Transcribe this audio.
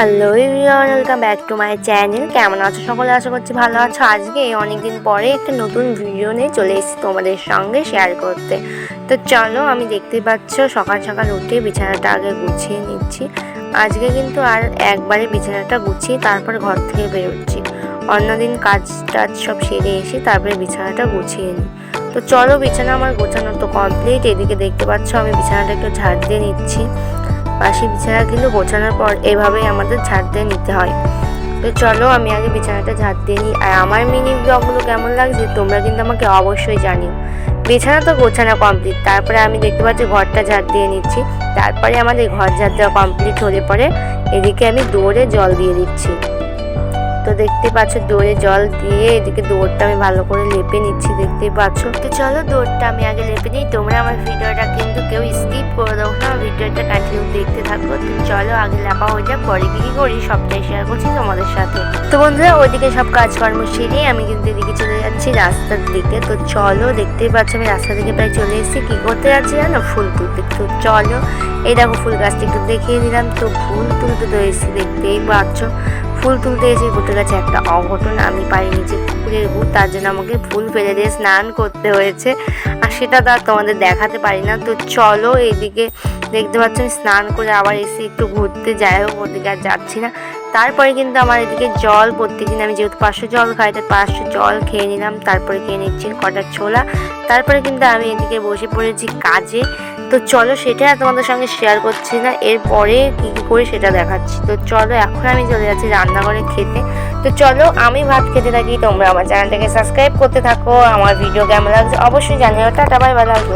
Hello everyone welcome back to my channel কেমন আছো সকলে? আশা করছি ভালো আছো। আজকে অনেকদিন পরে একটা নতুন ভিডিও নিয়ে চলে এসেছি তোমাদের সঙ্গে শেয়ার করতে। তো চলো, আমি দেখতে পাচ্ছ, সকাল সকাল উঠে বিছানাটা আগে গুছিয়ে নিচ্ছি। আজকে কিন্তু আর একবারে বিছানাটা গুছিয়ে তারপর ঘর থেকে বেরোচ্ছি। অন্যদিন কাজ টাজ সব সেরে এসে তারপরে বিছানাটা গুছিয়ে নিই। তো চলো, বিছানা আমার গোছানো তো কমপ্লিট এদিকে দেখতে পাচ্ছ, আমি বিছানাটা একটু ঝাড় দিয়ে নিচ্ছি। বাসি বিছানা কিন্তু গোছানোর পর এভাবেই আমাদের ঝাড় দিয়ে নিতে হয়। তো চলো আমি আগে বিছানাটা ঝাড় দিয়ে নিই। আর আমার মিনি ব্লগগুলো কেমন লাগছে তোমরা কিন্তু আমাকে অবশ্যই জানিও। বিছানা তো গোছানো কমপ্লিট তারপরে আমি দেখতে পাচ্ছি ঘরটা ঝাড় দিয়ে নিচ্ছি। তারপরে আমাদের ঘর ঝাড় দেওয়া কমপ্লিট হলে পরে এদিকে আমি দৌড়ে জল দিয়ে দিচ্ছি। তো দেখতে পাচ্ছ দৌড়ে জল দিয়ে এদিকে দৌড়টা আমি ভালো করে লেপে নিচ্ছি, দেখতেই পাচ্ছ। তো চলো দৌড়টা আমি আগে লেপে নিই, তোমরা আমার ভিডিওটা কিন্তু কেউ স্কিপ করে দাও না, ভিডিওটা কন্টিনিউ দেখতে থাকো, তো চলো আগে লেপা হয়ে যাক, পরে কি করি, সবটাই শেয়ার করছি তোমাদের সাথে। তো বন্ধুরা, ওইদিকে সব কাজকর্ম সেরে আমি কিন্তু এদিকে চলে যাচ্ছি রাস্তার দিকে, তো চলো দেখতেই পাচ্ছ, আমি রাস্তা থেকে প্রায় চলে এসেছি, কি করতে যাচ্ছি জানো, ফুল তুলতে। তো চলো, এই দেখো ফুল গাছটা একটু দেখিয়ে দিলাম, তো ফুল তুলতে তো এসেছি দেখতেই পাচ্ছ ফুল তুলতে এসে ঘুরতে গেছে একটা অঘটন আমি পারিনি যে পুকুরের ভূত তার জন্য আমাকে ফুল ফেলে দিয়ে স্নান করতে হয়েছে। আর সেটা তো আর তোমাদের দেখাতে পারি না। তো চলো এইদিকে দেখতে পাচ্ছ স্নান করে আবার এসে একটু ঘুরতে যাই হোক, ওদিকে আর যাচ্ছি না। তারপরে কিন্তু আমার এদিকে জল প্রত্যেকদিন আমি যেহেতু পাঁচশো জল খাই, তাই পাঁচশো জল খেয়ে নিলাম। তারপরে খেয়ে নিচ্ছি কটা ছোলা। তারপরে কিন্তু আমি এদিকে বসে পড়েছি কাজে। তো চলো সেটা তোমাদের সঙ্গে শেয়ার করছি না। এরপরে কী কী করে সেটা দেখাচ্ছি। তো চলো, এখন আমি চলে যাচ্ছি রান্নাঘরে খেতে। তো চলো, আমি ভাত খেতে থাকি। তোমরা আমার চ্যানেলটাকে সাবস্ক্রাইব করতে থাকো। আমার ভিডিও কেমন লাগছে অবশ্যই জানিও। টাটা বাই বাই লাগবে